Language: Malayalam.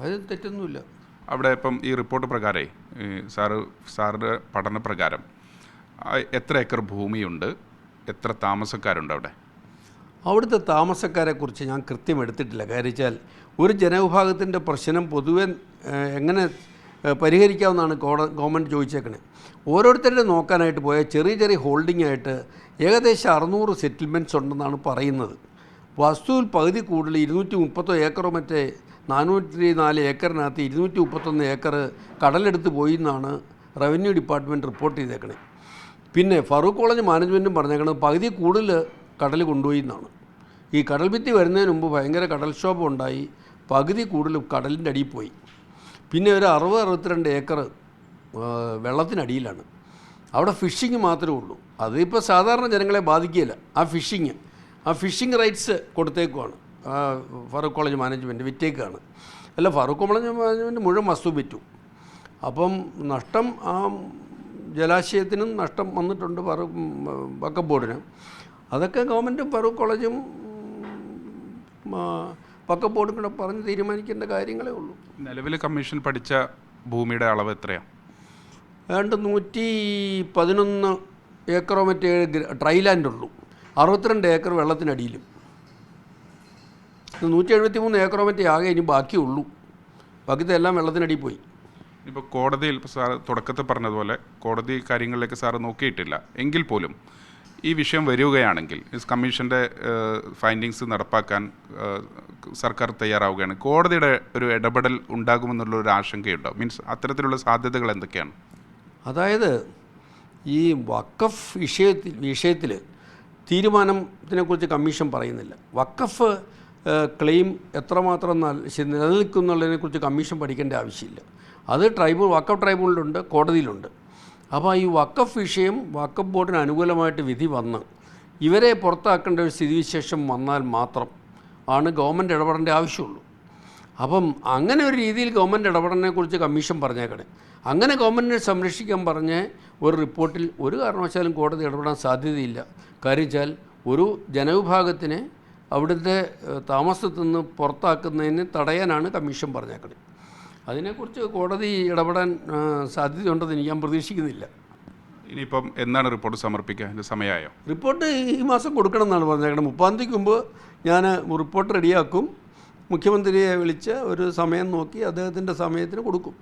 അത് തെറ്റൊന്നുമില്ല. അവിടെ ഇപ്പം ഈ റിപ്പോർട്ട് പ്രകാരേ സാറ് സാറിന്റെ പഠന പ്രകാരം എത്ര ഏക്കർ ഭൂമിയുണ്ട്? എത്ര താമസക്കാരുണ്ട് അവിടെ? അവിടുത്തെ താമസക്കാരെക്കുറിച്ച് ഞാൻ കൃത്യം എടുത്തിട്ടില്ല. കാര്യം വെച്ചാൽ ഒരു ജനവിഭാഗത്തിന്റെ പ്രശ്നം പൊതുവെ എങ്ങനെ പരിഹരിക്കാവുന്നതാണ് ഗവൺമെന്റ് ചോദിച്ചേക്കണേ. ഓരോരുത്തരുടെ നോക്കാനായിട്ട് പോയ ചെറിയ ചെറിയ ഹോൾഡിംഗ് ആയിട്ട് ഏകദേശം അറുന്നൂറ് സെറ്റിൽമെന്റ്സ് ഉണ്ടെന്നാണ് പറയുന്നത്. വസ്തുവിൽ പകുതി കൂടുതൽ ഇരുന്നൂറ്റി മുപ്പത്തോ ഏക്കറോ മറ്റേ നാനൂറ്റി നാല് ഏക്കറിനകത്ത് ഇരുന്നൂറ്റി മുപ്പത്തൊന്ന് ഏക്കർ കടലെടുത്ത് പോയി എന്നാണ് റവന്യൂ ഡിപ്പാർട്ട്മെന്റ് റിപ്പോർട്ട് ചെയ്തേക്കണേ. പിന്നെ ഫറൂഖ് കോളേജ് മാനേജ്മെന്റും പറഞ്ഞേക്കണത് പകുതി കൂടുതൽ കടൽ കൊണ്ടുപോയി എന്നാണ് ഈ കടൽ ഭിത്തി വരുന്നതിന് മുമ്പ് ഭയങ്കര കടൽക്ഷോഭം ഉണ്ടായി പകുതി കൂടുതൽ കടലിന്റെ അടിയിൽ പോയി. പിന്നെ ഒരു അറുപത് അറുപത്തിരണ്ട് ഏക്കർ വെള്ളത്തിനടിയിലാണ് അവിടെ ഫിഷിങ് മാത്രമേ ഉള്ളൂ. അതിപ്പോൾ സാധാരണ ജനങ്ങളെ ബാധിക്കുകയില്ല. ആ ഫിഷിങ് ആ ഫിഷിങ് റൈറ്റ്സ് കൊടുത്തേക്കുവാണ്. ഫറൂഖ് കോളേജ് മാനേജ്മെന്റ് വിറ്റേക്കാണ്. അല്ല ഫറൂഖ് കോളേജ് മാനേജ്മെന്റ് മുഴുവൻ വസ്തു വിറ്റു. അപ്പം നഷ്ടം ആ ജലാശയത്തിനും നഷ്ടം വന്നിട്ടുണ്ട് ഫറൂഖ് വക്കഫ് ബോർഡിന്. അതൊക്കെ ഗവൺമെന്റും ഫറൂഖ് കോളേജും പക്ക ബോർഡും കൂടെ പറഞ്ഞ് തീരുമാനിക്കേണ്ട കാര്യങ്ങളേ ഉള്ളൂ. നിലവിൽ കമ്മീഷൻ പഠിച്ച ഭൂമിയുടെ അളവ് എത്രയാണ്? ഏതാണ്ട് നൂറ്റി പതിനൊന്ന് ഏക്കറോ മറ്റേ ഡ്രൈലാൻഡ് ഉള്ളൂ അറുപത്തിരണ്ട് ഏക്കർ വെള്ളത്തിനടിയിലും. നൂറ്റി എഴുപത്തി മൂന്ന് ഏക്കറോ മറ്റേ ആകെ ഇനി ബാക്കിയുള്ളൂ. ബാക്കിത്തെ എല്ലാം വെള്ളത്തിനടി പോയി. ഇപ്പോൾ കോടതിയിൽ ഇപ്പോൾ സാർ തുടക്കത്തിൽ പറഞ്ഞതുപോലെ കോടതി കാര്യങ്ങളിലേക്ക് സാർ നോക്കിയിട്ടില്ല. എങ്കിൽ പോലും ഈ വിഷയം വരികയാണെങ്കിൽ കമ്മീഷന്റെ ഫൈൻഡിങ്സ് നടപ്പാക്കാൻ സർക്കാർ തയ്യാറാവുകയാണ് കോടതിയുടെ ഒരു ഇടപെടൽ ഉണ്ടാകുമെന്നുള്ള ഒരു ആശങ്കയുണ്ടോ? മീൻസ് അത്തരത്തിലുള്ള സാധ്യതകൾ എന്തൊക്കെയാണ്? അതായത് ഈ വക്കഫ് വിഷയത്തിൽ വിഷയത്തിൽ തീരുമാനത്തിനെക്കുറിച്ച് കമ്മീഷൻ പറയുന്നില്ല. വക്കഫ് ക്ലെയിം എത്രമാത്രം നിലനിൽക്കുന്നുള്ളതിനെക്കുറിച്ച് കമ്മീഷൻ പഠിക്കേണ്ട ആവശ്യമില്ല. അത് ട്രൈബ്യൂണൽ വക്കഫ് ട്രൈബ്യൂണലുണ്ട് കോടതിയിലുണ്ട്. അപ്പോൾ ഈ വക്കഫ് വിഷയം വക്കഫ് ബോർഡിന് അനുകൂലമായിട്ട് വിധി വന്ന് ഇവരെ പുറത്താക്കേണ്ട ഒരു സ്ഥിതിവിശേഷം വന്നാൽ മാത്രം ആണ് ഗവൺമെന്റ് ഇടപെടേണ്ട ആവശ്യമുള്ളൂ. അപ്പം അങ്ങനെ ഒരു രീതിയിൽ ഗവൺമെന്റ് ഇടപെടലിനെക്കുറിച്ച് കമ്മീഷൻ പറഞ്ഞേക്കണേ. അങ്ങനെ ഗവൺമെന്റിനെ സംരക്ഷിക്കാൻ പറഞ്ഞ് ഒരു റിപ്പോർട്ടിൽ ഒരു കാരണവശാലും കോടതി ഇടപെടാൻ സാധ്യതയില്ല. കാര്യം വെച്ചാൽ ഒരു ജനവിഭാഗത്തിനെ അവിടുത്തെ താമസത്തു നിന്ന് പുറത്താക്കുന്നതിന് തടയാനാണ് കമ്മീഷൻ പറഞ്ഞേക്കുന്നത് അതിനെക്കുറിച്ച് കോടതി ഇടപെടാൻ സാധ്യതയുണ്ടെന്ന് എനിക്ക് ഞാൻ പ്രതീക്ഷിക്കുന്നില്ല. ഇനിയിപ്പം എന്നാണ് റിപ്പോർട്ട് സമർപ്പിക്കുക അതിന്റെ സമയമായോ? റിപ്പോർട്ട് ഈ മാസം കൊടുക്കണം എന്നാണ് പറഞ്ഞേക്കുന്നത് മുപ്പാം തീയതിക്ക് മുമ്പ് ഞാൻ റിപ്പോർട്ട് റെഡിയാക്കും. മുഖ്യമന്ത്രിയെ വിളിച്ച് ഒരു സമയം നോക്കി അദ്ദേഹത്തിന്റെ സമയത്തിന് കൊടുക്കും.